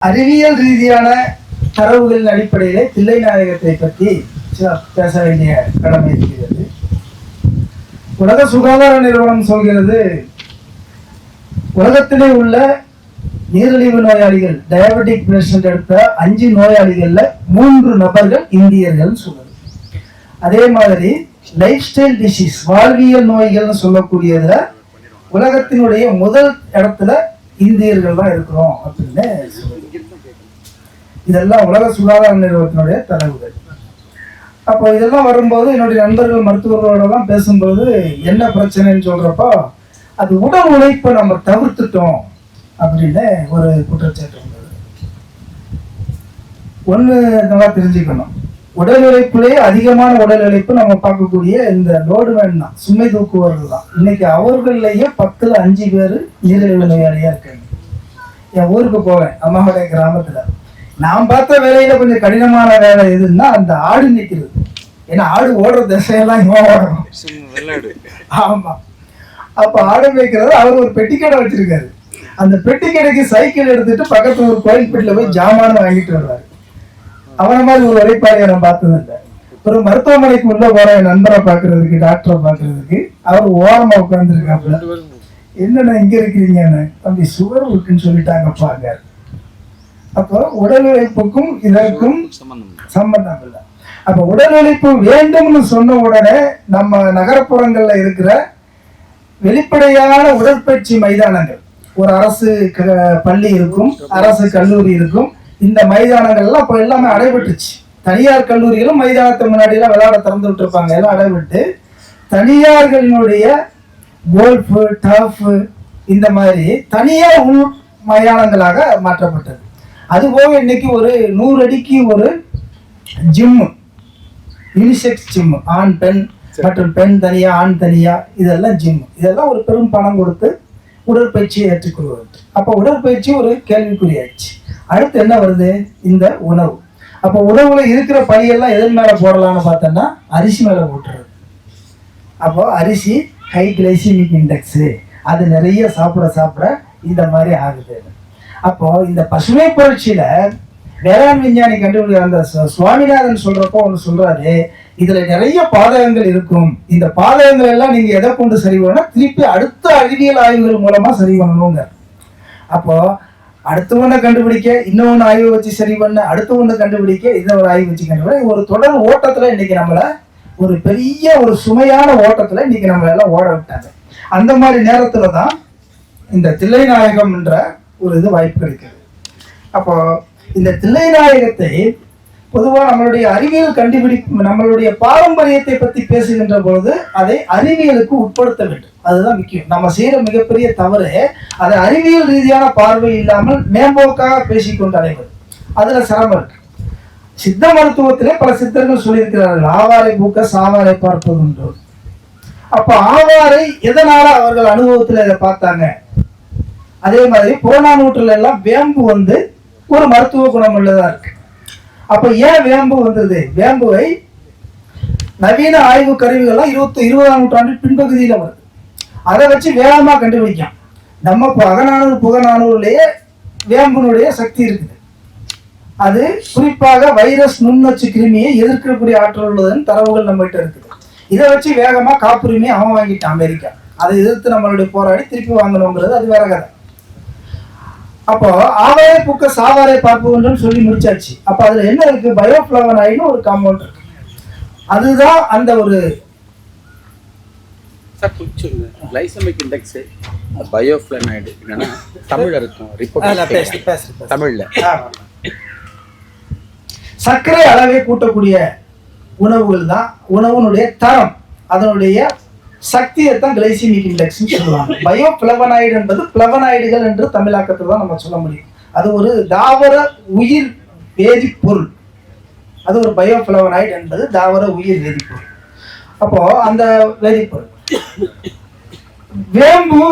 அறிவியல் ரீதியான தரவுகளின் அடிப்படையிலே தில்லை நாயகத்தை பற்றி பேச வேண்டிய கடமை இருக்கிறது. உலக சுகாதார நிறுவனம் சொல்கிறது உலகத்திலே உள்ள நீரிழிவு நோயாளிகள் டயபெட்டிக் பேஷண்ட் எடுத்த அஞ்சு நோயாளிகள்ல மூன்று நபர்கள் இந்தியர்கள் சொல்லுது அதே மாதிரி லைஃப் ஸ்டைல் டிசீஸ் வாழ்வியல் நோய்கள்னு சொல்லக்கூடியதுல உலகத்தினுடைய முதல் இடத்துல இந்தியர்கள் தான் இருக்கிறோம் அப்படின்னு இதெல்லாம் உலக சுகாதார நிறுவனத்தினுடைய தரவுகள். அப்போ இதெல்லாம் வரும்போது என்னுடைய நண்பர்கள் மருத்துவர்களோடலாம் பேசும்போது என்ன பிரச்சனைன்னு சொல்றப்போ அது உடல் உழைப்பை நம்ம தவிர்த்துட்டோம் அப்படின்னு ஒரு குற்றச்சாட்டு வந்தது. ஒன்று நல்லா தெரிஞ்சுக்கணும். உடல் உழைப்புலேயே அதிகமான உடல் உழைப்பு நம்ம பார்க்கக்கூடிய இந்த லோடுமேன் தான். சுமை தூக்குவர்கள் தான். இன்னைக்கு அவர்கள்லயே பத்துல அஞ்சு பேர் நீரிழிவு நோயாளியா இருக்காங்க. என் ஊருக்கு போவேன் அம்மாவுடைய கிராமத்துல. நான் பார்த்த வேலையில கொஞ்சம் கடினமான வேலை எதுன்னா அந்த ஆடு நிற்கிறது ஏன்னா ஆடு ஓடுற திசையெல்லாம் இவன் ஓடணும் ஆமா. அப்ப ஆடு மேய்க்கிறது அவர் ஒரு பெட்டிக்கடை வச்சிருக்காரு. அந்த பெட்டிக்கடைக்கு சைக்கிள் எடுத்துட்டு பக்கத்து ஒரு கோயில் பெட்டில போய் ஜாமான் வாங்கிட்டு வருவாரு. அவன மாதிரி ஒரு உழைப்பாளியை நான் பார்த்தது இல்லை ஒரு மருத்துவமனைக்கு உள்ள போற என் நண்பரை பாக்குறதுக்கு டாக்டரை பாக்குறதுக்கு அவர் ஓரமா உட்கார்ந்துருக்காப்புல. என்னண்ணா இங்க இருக்கிறீங்கன்னு? தம்பி சுகர் இருக்குன்னு சொல்லிட்டாங்கப்பாங்க அப்போ உடல் உழைப்புக்கும் இதற்கும் சம்பந்தம் இல்லை. அப்ப உடல் உழைப்பு வேண்டும்னு சொன்ன உடனே நம்ம நகரப்புறங்கள்ல இருக்கிற வெளிப்படையான உடற்பயிற்சி மைதானங்கள் ஒரு அரசு க- பள்ளி இருக்கும் அரசு கல்லூரி இருக்கும் இந்த மைதானங்கள்லாம் இப்போ எல்லாமே அடைபட்டுச்சு தனியார் கல்லூரிகளும் மைதானத்தை முன்னாடி எல்லாம் விளையாட திறந்து விட்டுருப்பாங்க. எல்லாம் அடைபட்டு தனியார்களினுடைய கோல்ஃபு டர்ஃபு இந்த மாதிரி தனியார் உள் மைதானங்களாக மாற்றப்பட்டது. அதுபோக இன்னைக்கு ஒரு நூறு அடிக்கு ஒரு ஜிம்மு யூனிசெக்ஸ் ஜிம் ஆண் பெண் மற்றும் பெண் தனியா ஆண் தனியா இதெல்லாம் ஜிம் இதெல்லாம் ஒரு பெரும் பணம் கொடுத்து உடற்பயிற்சியை ஏற்றுக்கொள்வது. அப்போ உடற்பயிற்சி ஒரு கேள்விக்குறியாச்சு அடுத்து என்ன வருது? இந்த உணவு. அப்போ உணவுல இருக்கிற பழியெல்லாம் எதன் மேல போடலாம்னு பார்த்தோம்னா அரிசி மேல போட்டுறது. அப்போ அரிசி ஹை கிளைசிமிக் இண்டெக்ஸு அது நிறைய சாப்பிட சாப்பிட இந்த மாதிரி ஆகுது. அப்போ இந்த பசுமை புரட்சியில வேளாண் விஞ்ஞானி கண்டுபிடி அந்த சுவாமிநாதன் சொல்றப்போ ஒன்று சொல்றாரு. இதுல நிறைய பாதகங்கள் இருக்கும். இந்த பாதகங்கள் எல்லாம் நீங்க எதை கொண்டு சரி பண்ணா திருப்பி அடுத்த அறிவியல் ஆய்வுகள் மூலமா சரி பண்ணணுங்க அப்போ அடுத்த ஒன்றை கண்டுபிடிக்க இன்னொன்று ஆய்வு வச்சு சரி பண்ண அடுத்த ஒன்றை கண்டுபிடிக்க இன்னொரு ஆய்வு வச்சு கண்டுபிடிக்க ஒரு தொடர் ஓட்டத்தில் இன்னைக்கு நம்மளை ஒரு பெரிய ஒரு சுமையான ஓட்டத்தில் இன்னைக்கு நம்ம எல்லாம் ஓட விட்டாங்க. அந்த மாதிரி நேரத்தில் தான் இந்த தில்லைநாயகம் என்ற ஒரு இது வாய்ப்பு கிடைக்குது அப்போ இந்த தில்லைநாயகத்தை பொதுவா நம்மளுடைய அறிவியல் கண்டுபிடிப்பு நம்மளுடைய பாரம்பரியத்தை பத்தி பேசுகின்ற பொழுது அதை அறிவியலுக்கு உட்படுத்த வேண்டும். அதுதான் முக்கியம். நம்ம செய்யற மிகப்பெரிய தவறு அதை அறிவியல் ரீதியான பார்வை இல்லாமல் மேம்போக்காக பேசிக்கொண்டு அடைவது அதுல சிரமம் இருக்கு. சித்த மருத்துவத்திலே பல சித்தர்கள் சொல்லியிருக்கிறார்கள் ஆவாரை பூக்க சாவாரை பார்ப்பது உண்டு. அப்ப ஆவாரை எதனால அவர்கள் அனுபவத்தில் இதை பார்த்தாங்க? அதே மாதிரி புறநானூற்றில் எல்லாம் வேம்பு வந்து ஒரு மருத்துவ குணம் உள்ளதா இருக்கு. அப்ப ஏன் வேம்பு வந்தது? வேம்புவை நவீன ஆய்வு கருவிகள்லாம் இருபத்தி இருபதாம் நூற்றாண்டின் பின்பகுதியில வருது. அதை வச்சு வேகமா கண்டுபிடிக்கும் நம்ம அகநானூறு புகநானூறுலயே வேம்பினுடைய சக்தி இருக்குது. அது குறிப்பாக வைரஸ் நுண்ணச்சு கிருமியை எதிர்க்கக்கூடிய ஆற்றல் உள்ளதுன்னு தரவுகள் நம்மகிட்ட இருக்குது. இதை வச்சு வேகமா காப்புரிமையை அவன் வாங்கிட்டான் அமெரிக்கா. அதை எதிர்த்து நம்மளுடைய போராடி திருப்பி வாங்கணுங்கிறது அது வேற கதை. அப்போ ஆவாரை பூக்க சாவாரை பார்ப்போம்னு சொல்லி முடிச்சாச்சு. அப்ப அதுல என்ன இருக்கு? பயோஃபிளவனாயின்னு ஒரு காம்பவுண்ட் இருக்கு. அதுதான் அந்த ஒரு சார் கொஞ்சம் லைசமிக் இண்டெக்ஸ் பயோஃப்ளனைடு என்னன்னா தமிழ்ல இருக்கும். ரிப்போர்ட் தமிழ்ல. சர்க்கரை அளவை கூட்டக்கூடிய உணவுகள் தான் உணவுனுடைய தரம் அதனுடைய சக்தியை தான் கிளைசிமிக் இண்டெக்ஸ் சொல்லுவாங்க. பயோ பிளவனாய்டு என்பது பிளவனாய்டுகள் என்று தமிழாக்கத்தில் தான் நம்ம சொல்ல முடியும். அது ஒரு தாவர உயிர் வேதிப்பொருள். அது ஒரு பயோ பிளவனாய்டு என்பது தாவர உயிர் வேதிப்பொருள். அப்போ அந்த வேதிப்பொருள். வேம்பு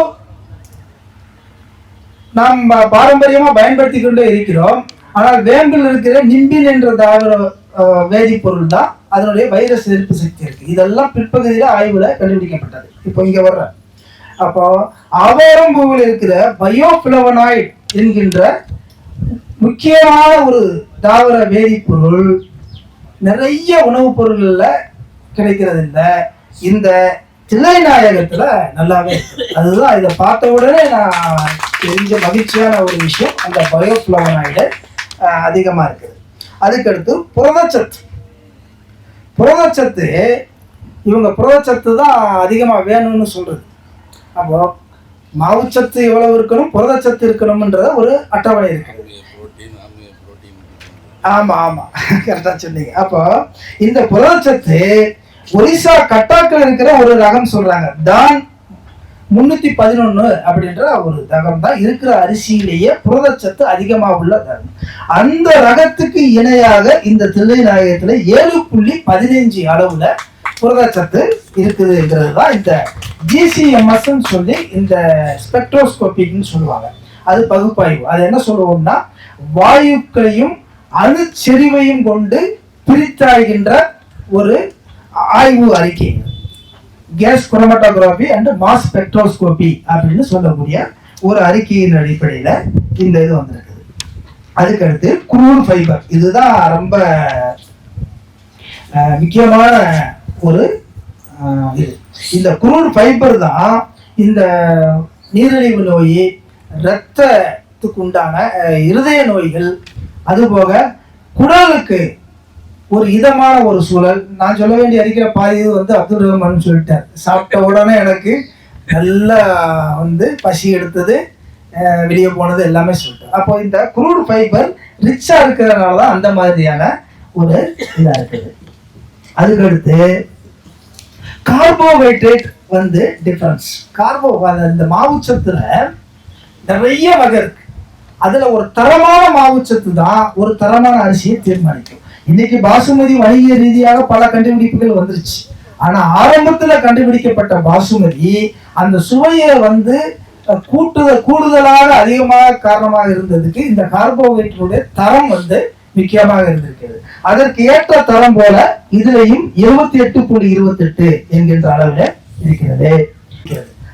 நாம் பாரம்பரியமாக பாரம்பரியமா பயன்படுத்தி கொண்டே இருக்கிறோம். ஆனால் வேம்பில் இருக்கிற நிம்பின் என்ற தாவர வேதிப்பொருள் தான் அதனுடைய வைரஸ் எதிர்ப்பு சக்தி இருக்கு. இதெல்லாம் பிற்பகுதியில ஆய்வுல கண்டுபிடிக்கப்பட்டது. இப்போ இங்க வர்ற. அப்போ ஆவாரம் பூவில் இருக்கிற பயோபிளவனாய்ட் என்கின்ற முக்கியமான ஒரு தாவர வேதிப்பொருள் நிறைய உணவுப் பொருள்கள்ல கிடைக்கிறது இல்லை இந்த தில்லைநாயகத்துல நல்லாவே அதுதான் இதை பார்த்த உடனே நான் தெரிஞ்ச மகிழ்ச்சியான ஒரு விஷயம். அந்த பயோஃப்ளவனாய்டு அதிகமா இருக்குது. அதுக்கடுத்து புரதச்சத்து புரதச்சத்து இவங்க புரதச்சத்து தான் அதிகமா வேணும்னு சொல்றது. அப்போ மாவுச்சத்து எவ்வளவு இருக்கணும் புரதச்சத்து இருக்கணும்ன்றத ஒரு அட்டவணை இருக்கு. ஆமா ஆமா. கரெக்டா சொன்னீங்க. அப்போ இந்த புரதச்சத்து ஒரிசா கட்டாக்கில் இருக்கிற ஒரு ரகம் சொல்றாங்க. தான் முன்னூத்தி பதினொன்னு அப்படின்ற ஒரு ரகம் தான் இருக்கிற அரிசியிலேயே புரதச்சத்து அதிகமா உள்ள ரகம் அந்த ரகத்துக்கு இணையாக இந்த தில்லை நாயகத்துல ஏழு புள்ளி பதினைஞ்சு அளவுல புரதச்சத்து இருக்குதுங்கிறது தான் இந்த ஜிசிஎம்எஸ் சொல்லி இந்த ஸ்பெக்ட்ரோஸ்கோபிக்னு சொல்லுவாங்க. அது பகுப்பாய்வு. அது என்ன சொல்லுவோம்னா வாயுக்களையும் அணுச்செறிவையும் கொண்டு பிரித்தாய்கின்ற ஒரு ஆய்வு அறிக்கை. Gas chromatography and mass spectroscopy அப்படின்னு சொல்லக்கூடிய ஒரு அறிக்கையின் அடிப்படையில் இந்த இது வந்திருக்குது. அதுக்கடுத்து குரூர் ஃபைபர். இதுதான் ரொம்ப முக்கியமான ஒரு இது. இந்த குரூர் ஃபைபர் தான் இந்த நீரிழிவு நோய் இரத்தத்துக்கு உண்டான இருதய நோய்கள் அதுபோக குடலுக்கு ஒரு இதமான ஒரு சூழல். நான் சொல்ல வேண்டிய அறிக்கிற பாதி இது வந்து அப்துல் ரஹ்மான் சொல்லிட்டார். சாப்பிட்ட உடனே எனக்கு நல்லா வந்து பசி எடுத்தது வெளியே போனது எல்லாமே சொல்லிட்டார். அப்போ இந்த குரூட் ஃபைபர் ரிச்சா இருக்கிறதுனால தான் அந்த மாதிரியான ஒரு இதாக இருக்குது. அதுக்கடுத்து கார்போஹைட்ரேட் வந்து டிஃபரன்ஸ் கார்போ இந்த மாவுச்சத்துல நிறைய வகை இருக்கு. அதுல ஒரு தரமான மாவுச்சத்து தான் ஒரு தரமான அரிசியை தீர்மானிக்கும். இன்னைக்கு பாசுமதி வணிக ரீதியாக பல கண்டுபிடிப்புகள் வந்துருச்சு ஆனா ஆரம்பத்துல கண்டுபிடிக்கப்பட்ட பாசுமதி அந்த சுவையை வந்து அஹ், கூட்டுதல் கூடுதலாக அதிகமாக காரணமாக இருந்ததுக்கு இந்த கார்போஹைட்ரேட்டுடைய தரம் வந்து முக்கியமாக இருந்திருக்கிறது அதற்கு ஏற்ற தரம் போல இதுலையும் இருபத்தி எட்டு புள்ளி இருபத்தி எட்டு என்கின்ற அளவில் இருக்கிறது.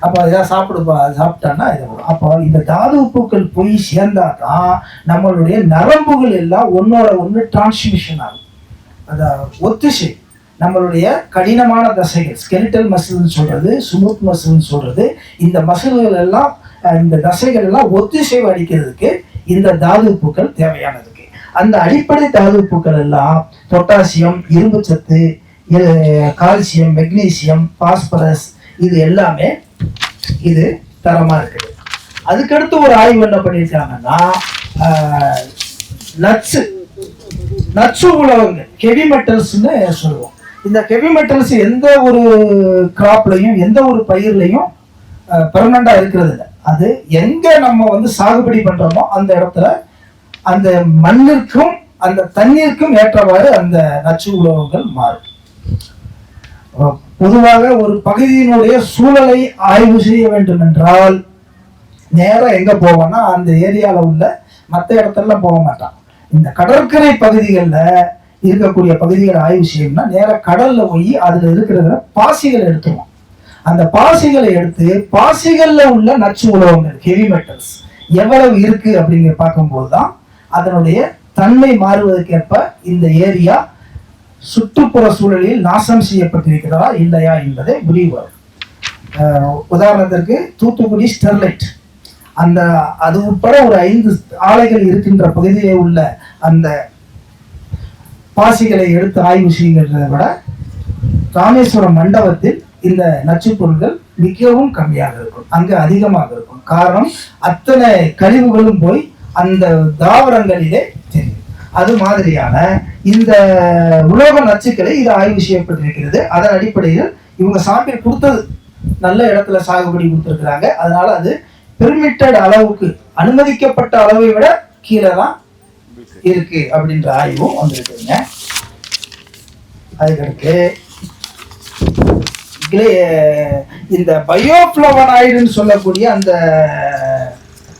அப்போ அதுதான் சாப்பிடுப்பா அது சாப்பிட்டான்னா இது அப்போ இந்த தாது உப்புக்கள் போய் சேர்ந்தா தான் நம்மளுடைய நரம்புகள் எல்லாம் ஒன்னோட ஒன்று டிரான்ஸ்மிஷன் ஆகும். அந்த ஒத்திசை நம்மளுடைய கடினமான தசைகள் ஸ்கெலிட்டல் மசில்னு சொல்றது ஸ்மூத் மசில்னு சொல்றது இந்த மசில்கள் எல்லாம் இந்த தசைகள் எல்லாம் ஒத்திசைவு அளிக்கிறதுக்கு இந்த தாது உப்புக்கள் தேவையானதுக்கு. அந்த அடிப்படை தாது உப்புக்கள் எல்லாம் பொட்டாசியம் இரும்புச்சத்து கால்சியம் மெக்னீசியம் பாஸ்பரஸ் இது எல்லாமே இது தரமா இருக்குது. அதுக்கடுத்து ஒரு ஆய்வு என்ன பண்ணியிருக்காங்கன்னா நட்ஸு. நச்சு உலகங்கள் ஹெவி மெட்டல்ஸ்னு சொல்லுவோம். இந்த ஹெவி மெட்டல்ஸ் எந்த ஒரு கிராப்லையும் எந்த ஒரு பயிர்லையும் பெர்மனண்டாக இருக்கிறது இல்லை அது எங்கே நம்ம வந்து சாகுபடி பண்ணுறோமோ அந்த இடத்துல அந்த மண்ணிற்கும் அந்த தண்ணீருக்கும் ஏற்றவாறு அந்த நச்சு உலோகங்கள் மாறும். பொதுவாக ஒரு பகுதியினுடைய சூழலை ஆய்வு செய்ய வேண்டும் என்றால் நேரம் எங்க போவோம்னா அந்த ஏரியால உள்ள மற்ற இடத்துல போக மாட்டான். இந்த கடற்கரை பகுதிகளில் இருக்கக்கூடிய பகுதிகளை ஆய்வு செய்யணும்னா நேராக கடல்ல போய் அதுல இருக்கிற பாசிகளை எடுத்துருவோம் அந்த பாசிகளை எடுத்து பாசிகள்ல உள்ள நச்சு உலகங்கள் ஹெவி மெட்டல்ஸ் எவ்வளவு இருக்கு அப்படிங்கிற பார்க்கும்போது தான் அதனுடைய தன்மை மாறுவதற்கேற்ப இந்த ஏரியா சுற்றுப்புற சூழலில் நாசம் செய்யப்பட்டிருக்கிறதா இல்லையா என்பதை முடிவு வரும். உதாரணத்திற்கு தூத்துக்குடி ஸ்டெர்லைட். அந்த அது உட்பட ஒரு ஐந்து ஆலைகள் இருக்கின்ற பகுதியில் உள்ள அந்த பாசிகளை எடுத்து ஆய்வு செய்கின்றதை விட ராமேஸ்வரம் மண்டபத்தில் இந்த நச்சுப்பொருட்கள் மிகவும் கம்மியாக இருக்கும். அங்கு அதிகமாக இருக்கும். காரணம் அத்தனை கழிவுகளும் போய் அந்த தாவரங்களிலே தெரியும். அது மாதிரியான இந்த உலோக நச்சுக்களை இது ஆய்வு செய்யப்பட்டிருக்கிறது. அதன் அடிப்படையில் இவங்க சாம்பிள் கொடுத்தது நல்ல இடத்துல சாகுபடி கொடுத்துருக்குறாங்க. அதனால அது பெர்மிட்டட் அளவுக்கு அனுமதிக்கப்பட்ட அளவை விட கீழே தான் இருக்கு அப்படின்ற ஆய்வும் வந்திருக்குங்க. அதுக்கடுத்து கிளே- இந்த பயோஃப்ளவனாய்டுன்னு சொல்லக்கூடிய அந்த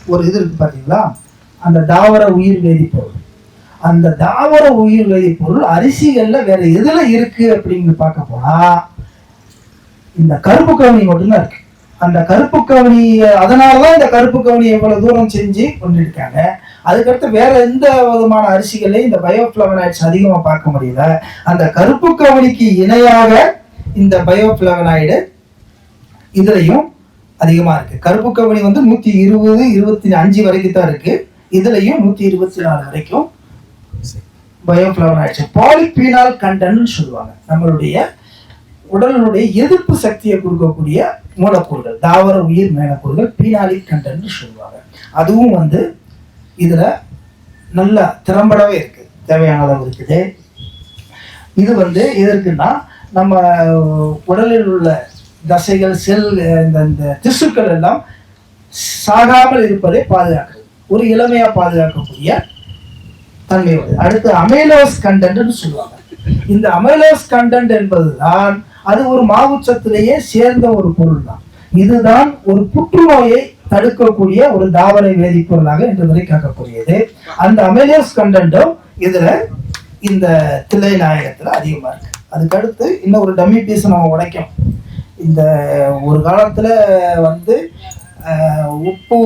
ஒரு இது இருக்கு பாத்தீங்களா? அந்த தாவர உயிர் வேதிப்பொருள். அந்த தாவர உயிர் பொருள் அரிசிகள்ல வேற எதுல இருக்கு அப்படின்னு பார்க்க போனா இந்த கருப்பு கவனி மட்டும்தான் இருக்கு. அந்த கருப்பு கவனி அதனாலதான் இந்த கருப்பு கவனி எவ்வளவு தூரம் செஞ்சு கொண்டிருக்காங்க. அதுக்கடுத்து வேற எந்த விதமான அரிசிகளையும் இந்த பயோபிளவனாய்ட்ஸ் அதிகமா பார்க்க முடியல. அந்த கருப்பு கவனிக்கு இணையாக இந்த பயோபிளவனாய்டு இதுலயும் அதிகமா இருக்கு. கருப்பு கவனி வந்து நூத்தி இருபது இருபத்தி அஞ்சு வரைக்கும் தான் இருக்கு. இதுலயும் நூத்தி இருபத்தி நாலு வரைக்கும் பயோஃபிளவனாய்ட்ஸ் பாலிபீனால் கண்டன்னு சொல்லுவாங்க. நம்மளுடைய உடலினுடைய எதிர்ப்பு சக்தியை கொடுக்கக்கூடிய மூலக்கூறுகள் தாவர உயிர் மேலக்கூறுகள் பீனாலிக் கண்டன்னு சொல்லுவாங்க. அதுவும் வந்து இதுல நல்ல திறம்படவே இருக்கு. தேவையான அளவு இருக்குது. இது வந்து எதற்குன்னா நம்ம உடலில் உள்ள தசைகள் செல் இந்த இந்த திசுக்கள் எல்லாம் சாகாமல் இருப்பதை பாதுகாக்கிறது. ஒரு இளமையா பாதுகாக்கக்கூடிய தன்மை அடுத்து அமைலோஸ் கண்டன்ட்னு சொல்லுவாங்க. இந்த அமைலோஸ் கண்டென்ட் என்பதுதான் அது ஒரு மாவுச்சத்திலேயே சேர்ந்த ஒரு பொருள் தான் இதுதான் ஒரு புற்றுநோயை தடுக்கக்கூடிய ஒரு தாவர வேதிப்பொருளாக இன்று வரை கேட்கக்கூடியது அந்த அமைலோஸ் கண்டென்ட்டும் இதுல இந்த தில்லை நாயகத்துல அதிகமா இருக்கு. அதுக்கடுத்து இன்னும் ஒரு டம்மி பீஸ் நம்ம உடைக்கும் இந்த ஒரு காலத்துல வந்து உப்பு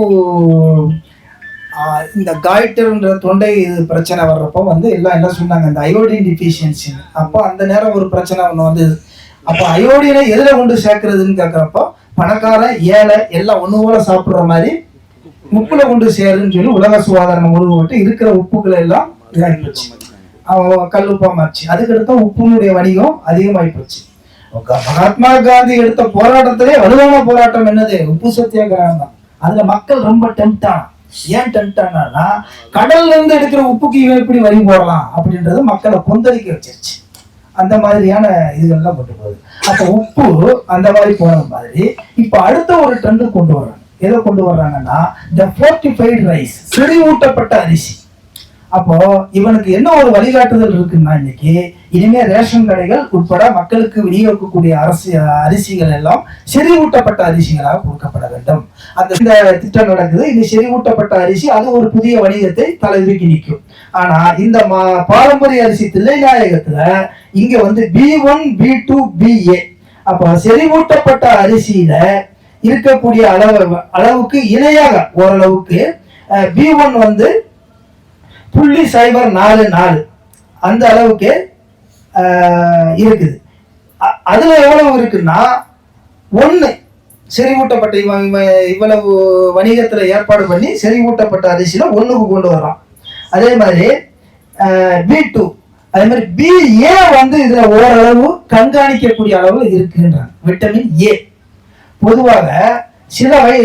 இந்த காய்டர்ன்ற தொண்டை பிரச்சனை வர்றப்போ வந்து எல்லாம் என்ன சொன்னாங்க இந்த அயோடின் டிஃபிஷியன்சி அப்போ அந்த நேரம் ஒரு பிரச்சனை ஒன்று வந்து அப்போ அயோடினை எதில் கொண்டு சேர்க்கறதுன்னு கேட்குறப்போ பணக்காரன் ஏழை எல்லாம் ஒன்று போல சாப்பிட்ற மாதிரி உப்புல கொண்டு சேருன்னு சொல்லி உலக சுகாதாரம் உருவப்பட்டு இருக்கிற உப்புகளை எல்லாம் இதாகி போச்சு கல்லுப்பா மாறிச்சு. அதுக்கடுத்து உப்புனுடைய வணிகம் அதிகமாகி போச்சு மகாத்மா காந்தி எடுத்த போராட்டத்திலே வலுவான போராட்டம் என்னது? உப்பு சத்தியாகிரகம் தான். அதுல மக்கள் ரொம்ப டெம்ட் ஆனா ஏன் டெம்ட் கடல்ல இருந்து எடுக்கிற உப்புக்கு இவன் எப்படி வரி போடலாம் அப்படின்றது மக்களை கொந்தளிக்க வச்சிருச்சு. அந்த மாதிரியான இதுகள்லாம் கொண்டு போகுது. அப்ப உப்பு அந்த மாதிரி போன மாதிரி இப்ப அடுத்த ஒரு ட்ரெண்டு கொண்டு வர்றாங்க. எதை கொண்டு வர்றாங்கன்னா இந்த ஃபோர்டிஃபைடு ரைஸ் செறிவூட்டப்பட்ட அரிசி. அப்போ இவனுக்கு என்ன ஒரு வழிகாட்டுதல் இருக்குன்னா இன்னைக்கு இனிமே ரேஷன் கடைகள் உட்பட மக்களுக்கு விநியோகிக்கக்கூடிய அரசு அரிசிகள் எல்லாம் செறிவூட்டப்பட்ட அரிசிகளாக கொடுக்கப்பட வேண்டும். அந்த இந்த திட்டம் நடக்குது. இந்த செறிவூட்டப்பட்ட அரிசி அது ஒரு புதிய வணிகத்தை தலைதூக்கி நிற்கும். ஆனா இந்த மா- பாரம்பரிய அரிசி தில்லைநாயகத்துல இங்க வந்து B one B two B A அப்போ செறிவூட்டப்பட்ட அரிசியில இருக்கக்கூடிய அளவு அளவுக்கு இணையாக ஓரளவுக்கு பி ஒன் வந்து புள்ளி சைபர் நாலு நாலு. அந்த அளவுக்கு இருக்குது. அதில் அதுல எவ்வளவு இருக்குன்னா ஒண்ணு செறிவூட்டப்பட்ட இவன் இவ்வளவு வணிகத்துல ஏற்பாடு பண்ணி செறிவூட்டப்பட்ட அரிசியில ஒண்ணுக்கு கொண்டு வரலாம் அதே மாதிரி பி டூ அதே மாதிரி பி ஏ வந்து இதுல ஓரளவு கண்காணிக்கக்கூடிய அளவு இருக்குன்றாங்க. விட்டமின் ஏ பொதுவாக சில வை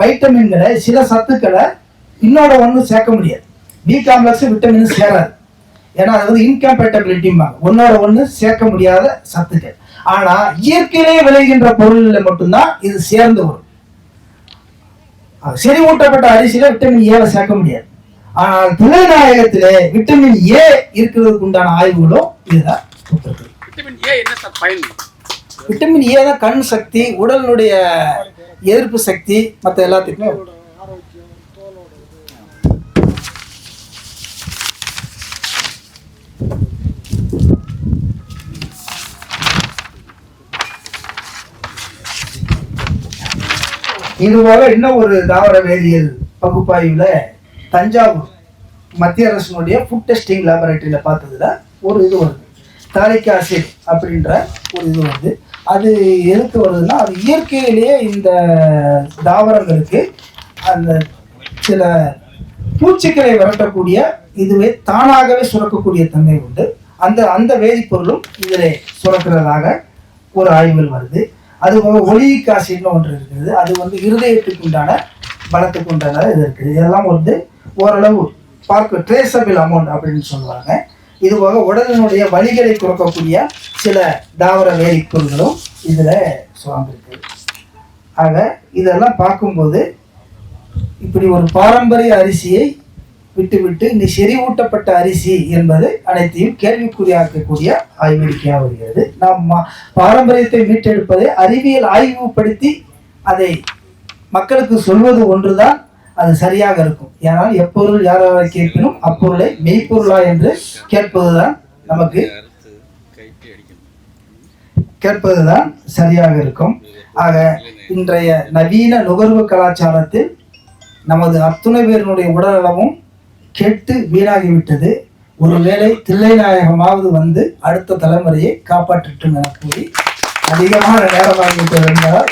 வைட்டமின்களை சில சத்துக்களை இன்னோட ஒன்றும் சேர்க்க முடியாது. பி காம்ப்ளெக்ஸ் விட்டமின் சேராது. ஏன்னா அது வந்து இன்கம்பேட்டபிலிட்டிம்பாங்க ஒன்னோட ஒன்று சேர்க்க முடியாத சத்துக்கள். ஆனா இயற்கையிலே விளைகின்ற பொருள்ல மட்டும்தான் இது சேர்ந்து வரும். செறிவூட்டப்பட்ட அரிசியில விட்டமின் ஏவை சேர்க்க முடியாது. ஆனால் துணைநாயகத்திலே விட்டமின் ஏ இருக்கிறதுக்கு உண்டான ஆய்வுகளும் இதுதான். விட்டமின் ஏ என்ன சார் பயன். விட்டமின் ஏ தான் கண் சக்தி உடலினுடைய எதிர்ப்பு சக்தி மற்ற எல்லாத்துக்குமே இதுபோல இன்னும் ஒரு தாவர வேதியியல் பகுப்பாய்வில் தஞ்சாவூர் மத்திய அரசினுடைய ஃபுட் டெஸ்டிங் லேபரேட்டரியில் பார்த்ததுல ஒரு இது வருது. தாலிக் ஆசிட் அப்படின்ற ஒரு இது வருது. அது எதுக்கு வருதுன்னா அது இயற்கையிலேயே இந்த தாவரங்களுக்கு அந்த சில பூச்சிகளை விரட்டக்கூடிய இதுவே தானாகவே சுரக்கக்கூடிய தன்மை உண்டு. அந்த அந்த வேதிப்பொருளும் இதில் சுரக்கிறதாக ஒரு ஆய்வுகள் வருது. அது போக ஒலியிக் ஆசிட்னு ஒன்று இருக்குது. அது வந்து இருதயத்துக்கு உண்டான பலத்துக்கு உண்டான இது இருக்குது. இதெல்லாம் வந்து ஓரளவு பார்க்க ட்ரேசபிள் அமௌண்ட் அப்படின்னு சொல்லுவாங்க. இது போக உடலினுடைய வழிகளை குறைக்கக்கூடிய சில தாவர வேதிப்பொருள்களும் இதில் சுரந்திருக்கு. ஆக இதெல்லாம் பார்க்கும்போது இப்படி ஒரு பாரம்பரிய அரிசியை விட்டுவிட்டு இந்த செறிவூட்டப்பட்ட அரிசி என்பது அனைத்தையும் கேள்விக்குறியாக்கக்கூடிய ஆய்வறிக்கையாக வருகிறது. நாம் பாரம்பரியத்தை மீட்டெடுப்பதை அறிவியல் ஆய்வுப்படுத்தி அதை மக்களுக்கு சொல்வது ஒன்றுதான் அது சரியாக இருக்கும். ஏனால் எப்பொருள் யாராவது கேட்பினும் அப்பொருளை மெய்ப்பொருளா என்று கேட்பதுதான் நமக்கு கேட்பதுதான் சரியாக இருக்கும். ஆக இன்றைய நவீன நுகர்வு கலாச்சாரத்தில் நமது அத்துணை பேரினுடைய உடல்நலமும் கெட்டு வீணாகிவிட்டது. ஒருவேளை தில்லைநாயகமாவது வந்து அடுத்த தலைமுறையை காப்பாற்றட்டும் என கூறி அதிகமான நேரமாகிவிட்டது என்பதால்